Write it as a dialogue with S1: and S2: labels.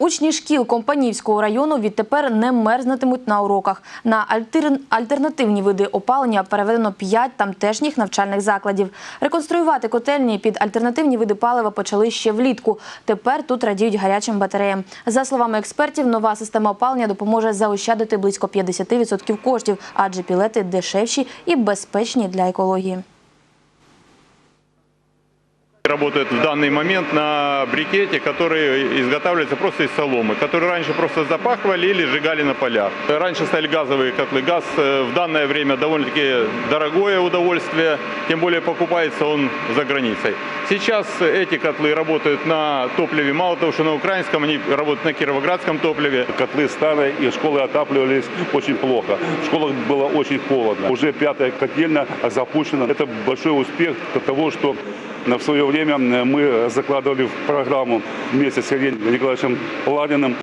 S1: Учні шкіл Компанівського району відтепер не мерзнутимуть на уроках. На альтернативні види опалення переведено 5 тамтешніх навчальних закладів. Реконструювати котельні під альтернативні види палива почали ще влітку. Тепер тут радіють гарячим батареям. За словами експертів, нова система опалення допоможе заощадити близько 50% коштів, адже пілети дешевші і безпечні для екології.
S2: Работает в данный момент на брикете, который изготавливается просто из соломы, который раньше просто запахивали или сжигали на полях. Раньше стояли газовые котлы. Газ э, в данное время довольно-таки дорогое удовольствие, тем более покупается он за границей. Сейчас эти котлы работают на топливе, мало того, что на украинском, они работают на кировоградском топливе.
S3: Котлы старые, и школы отапливались очень плохо. В школах было очень холодно. Уже пятая котельная запущена. Это большой успех того, что в свое время мы закладывали в программу вместе с Сергеем Николаевичем Ладиным